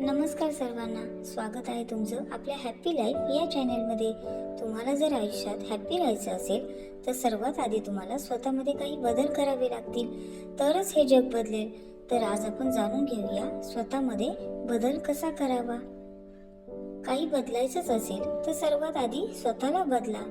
नमस्कार सर्वांना स्वागत आहे तुमचं आपल्या हॅप्पी लाईफ या चॅनलमध्ये तुम्हाला जर आयुष्यात हॅप्पी राहायचं असेल तर सर्वात आधी तुम्हाला स्वतःमध्ये काही बदल करावे लागतील. तरच हे जग बदलेल. तर आज आपण जाणून घेऊया स्वतःमध्ये बदल कसा करावा? काही बदलायचंच असेल तर सर्वात आधी स्वतःला बदला.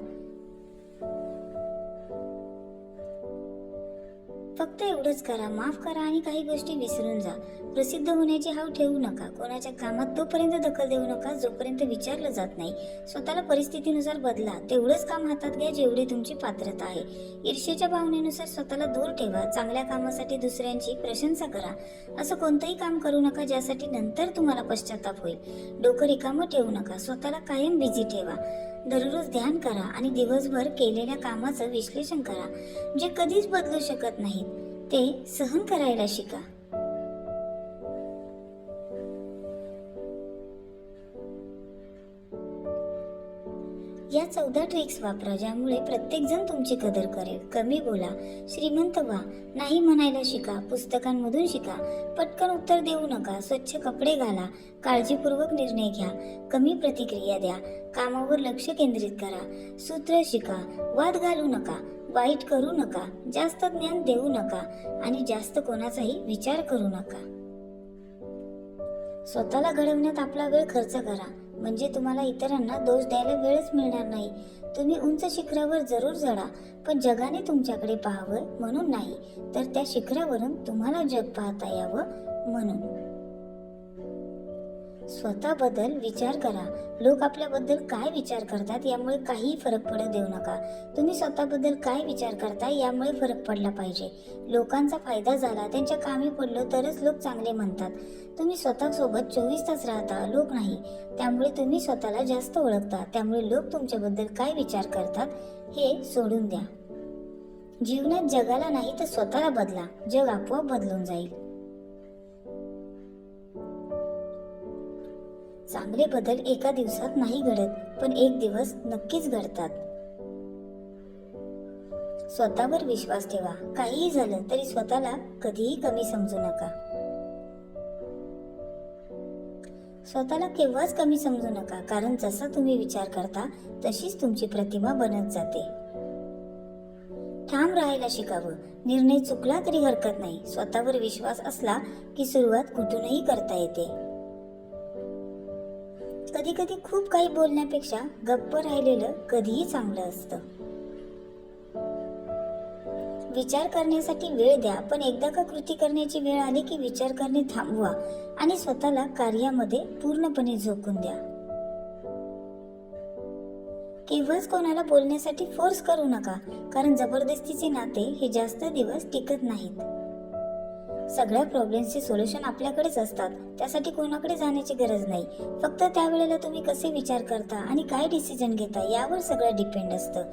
फक्त एवढंच करा माफ करा आणि काही गोष्टी विसरून जा. प्रसिद्ध होण्याची हाव ठेवू नका. कोणाच्या कामात तोपर्यंत दखल देऊ नका जोपर्यंत विचारलं जात नाही. स्वतःला परिस्थितीनुसार बदला. तेवढंच काम हातात घ्या जेवढी तुमची पात्रता आहे. ईर्षेच्या भावनेनुसार स्वतःला दूर ठेवा. चांगल्या कामासाठी दुसऱ्यांची प्रशंसा करा. असं कोणतंही काम करू नका ज्यासाठी नंतर तुम्हाला पश्चाताप होईल. डोकं रिकामं ठेवू नका. स्वतःला कायम बिझी ठेवा. दररोज ध्यान करा आणि दिवसभर केलेल्या कामाचं विश्लेषण करा जे कधीच बदलू शकत नाहीत. ते सहन करायला शिका. या चौदा ट्रिक्स वापरा ज्यामुळे प्रत्येकजण तुमची कदर करेल. कमी बोला श्रीमंत व्हा. नाही म्हणायला शिका पुस्तकांमधून शिका. पटकन उत्तर देऊ नका स्वच्छ कपडे घाला. काळजीपूर्वक निर्णय घ्या. कमी प्रतिक्रिया द्या. कामावर लक्ष केंद्रित करा. सूत्र शिका वाद घालू नका. वाईट करू नका. जास्त ज्ञान देऊ नका. आणि जास्त कोणाचाही विचार करू नका. स्वतःला घडवण्यात आपला वेळ खर्च करा. म्हणजे तुम्हाला इतरांना दोष द्यायला वेळच मिळणार नाही. तुम्ही उंच शिखरावर जरूर चढा पण जगाने तुमच्याकडे पाहावं म्हणून नाही तर त्या शिखरावरून तुम्हाला जग पाहता यावं म्हणून. स्वतःबद्दल विचार करा. लोक आपल्याबद्दल काय विचार करतात यामुळे काही फरक पडू देऊ नका. तुम्ही स्वतःबद्दल काय विचार करता यामुळे फरक पडला पाहिजे. लोकांचा फायदा झाला त्यांच्या कामी पडलो तरच लोक चांगले म्हणतात. तुम्ही स्वतःसोबत चोवीस तास राहता लोक नाही. त्यामुळे तुम्ही स्वतःला जास्त ओळखता. त्यामुळे लोक तुमच्याबद्दल काय विचार करतात हे सोडून द्या. जीवनात जगाला नाही तर स्वतःला बदला. जग आपोआप बदलून जाईल. चांगले बदल एका दिवसात नाही घडत पण एक दिवस नक्कीच घडतात. स्वतःवर विश्वास ठेवा. काहीही झालं तरी स्वतःला कधीही कमी समजू नका. स्वतःला केव्हाच कमी समजू नका कारण जसा तुम्ही विचार करता तशीच तुमची प्रतिमा बनत जाते. ठाम राहायला शिकावं. निर्णय चुकला तरी हरकत नाही. स्वतःवर विश्वास असला की सुरुवात कुठूनही करता येते. कधी कधी खूप काही बोलण्यापेक्षा गप्प राहिलेलं कधीही चांगलं असतं. विचार करण्यासाठी वेळ द्या पण एकदा का कृती करण्याची वेळ आली की विचार करणे थांबवा आणि स्वतःला कार्यामध्ये पूर्णपणे झोकून द्या. केव्हाच कोणाला बोलण्यासाठी फोर्स करू नका कारण जबरदस्तीचे नाते हे जास्त दिवस टिकत नाहीत. सगळ्या प्रॉब्लेम्सचे सोल्युशन आपल्याकडेच असतात. त्यासाठी कोणाकडे जाण्याची गरज नाही. फक्त त्यावेळेला तुम्ही कसे विचार करता आणि काय डिसिजन घेता यावर सगळं डिपेंड असतं.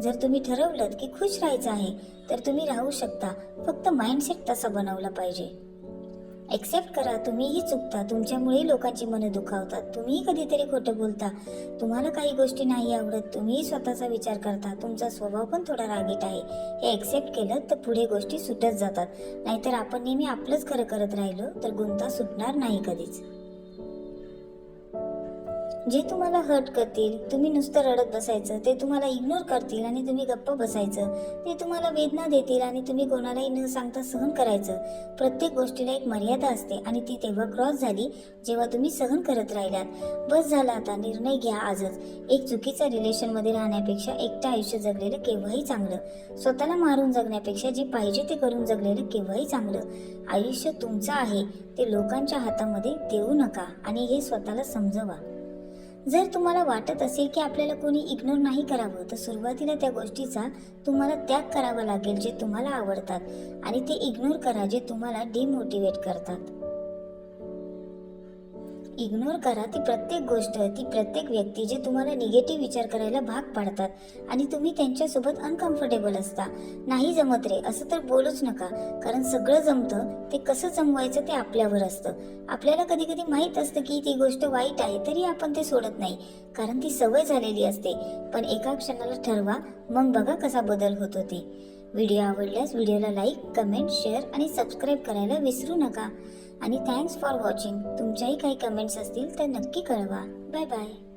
जर तुम्ही ठरवलं की खुश राहायचं आहे तर तुम्ही राहू शकता. फक्त माइंडसेट तसा बनवला पाहिजे. ॲक्सेप्ट करा तुम्हीही चुकता. तुमच्यामुळे लोकांची मनं दुखावतात. तुम्हीही कधीतरी खोटं बोलता. तुम्हाला काही गोष्टी नाही आवडत. तुम्हीही स्वतःचा विचार करता. तुमचा स्वभाव पण थोडा रागीट आहे. हे ॲक्सेप्ट केलं तर पुढे गोष्टी सुटत जातात. नाहीतर आपण नेहमी आपलंच खरं करत राहिलो तर गुंता सुटणार नाही कधीच. जे तुम्हाला हर्ट करतील तुम्ही नुसतं रडत बसायचं ते तुम्हाला इग्नोर करतील आणि तुम्ही गप्प बसायचं. ते तुम्हाला वेदना देतील आणि तुम्ही कोणालाही न सांगता सहन करायचं. प्रत्येक गोष्टीला एक मर्यादा असते आणि ती तेव्हा क्रॉस झाली जेव्हा तुम्ही सहन करत राहिलात. बस झाला आता निर्णय घ्या आजच. एक चुकीच्या रिलेशनमध्ये राहण्यापेक्षा एकटं आयुष्य जगलेलं केव्हाही चांगलं. स्वतःला मारून जगण्यापेक्षा जे पाहिजे ते करून जगलेलं केव्हाही चांगलं. आयुष्य तुमचं आहे ते लोकांच्या हातामध्ये देऊ नका आणि हे स्वतःला समजवा. जर तुम्हाला वाटत असेल की आपल्याला कोणी इग्नोर नाही करावं तर सुरुवातीला त्या गोष्टीचा तुम्हाला त्याग करावा लागेल जे तुम्हाला आवडतात आणि ते इग्नोर करा जे तुम्हाला डिमोटिवेट करतात. इग्नोर करा ती प्रत्येक गोष्ट ती प्रत्येक व्यक्ती जे तुम्हाला निगेटिव्ह विचार करायला भाग पाडतात. आणि तुम्ही त्यांच्यासोबत अनकम्फर्टेबल असता. नाही जमत रे असं तर बोलूच नका. कारण सगळं जमतं ते कसं जमवायचं ते आपल्यावर असतं. आपल्याला कधी कधी माहीत असतं की ती गोष्ट वाईट आहे तरी आपण ते सोडत नाही. कारण ती सवय झालेली असते. पण एका क्षणाला ठरवा मग बघा कसा बदल होतो ते. व्हिडिओ आवडल्यास व्हिडिओला लाईक कमेंट शेअर आणि सबस्क्राईब करायला विसरू नका. आणि थँक्स फॉर वॉचिंग तुमच्याही काही कमेंट्स असतील तर नक्की कळवा. Bye bye